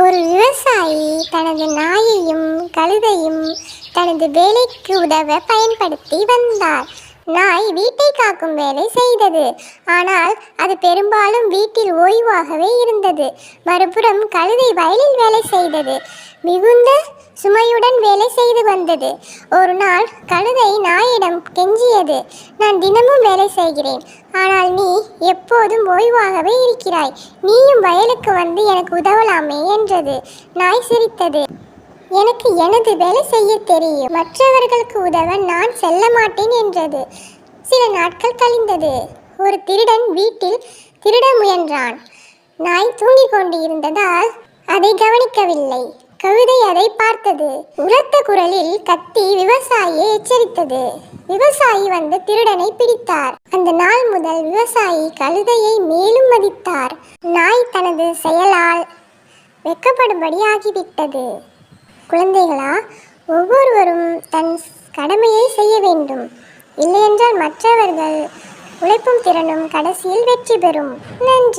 ஒரு விவசாயி தனது நாயையும் கழுதையும் தனது வேலைக்கு உதவ பயன்படுத்தி வந்தார். நாய் வீட்டை காக்கும் வேலை செய்தது. ஆனால் அது பெரும்பாலும் வீட்டில் ஓய்வாகவே இருந்தது. மறுபுறம் கழுதை வயலில் வேலை செய்தது. மிகுந்த சுமையுடன் வேலை செய்து வந்தது. ஒரு நாள் கழுதை நாயிடம் கெஞ்சியது நான் தினமும் வேலை செய்கிறேன். ஆனால் நீ எப்போதும் ஓய்வாகவே இருக்கிறாய். நீயும் வயலுக்கு வந்து எனக்கு உதவலாமே என்றது. நாய் சிரித்தது எனக்கு எனது வேலை செய்ய தெரியும். மற்றவர்களுக்கு உதவ நான் செல்ல மாட்டேன் என்றது. சில நாட்கள் கழிந்தது. ஒரு திருடன் வீட்டில் திருட முயன்றான். நாய் தூங்கிக் கொண்டு இருந்ததால் அதை கவனிக்கவில்லை. கழுதை அதை பார்த்தது. உரத்த குரலில் கத்தி விவசாயியை எச்சரித்தது. விவசாயி வந்து திருடனை பிடித்தார். அந்த நாள் முதல் விவசாயி கழுதையை மேலும் மதித்தார். நாய் தனது செயலால் வெட்கப்படும்படி ஆகிவிட்டது. குழந்தைகளா ஒவ்வொருவரும் தன் கடமையை செய்ய வேண்டும். இல்லையென்றால் மற்றவர்கள் உழைப்பும் திறனும் கடைசியில் வெற்றி பெறும். நன்றி.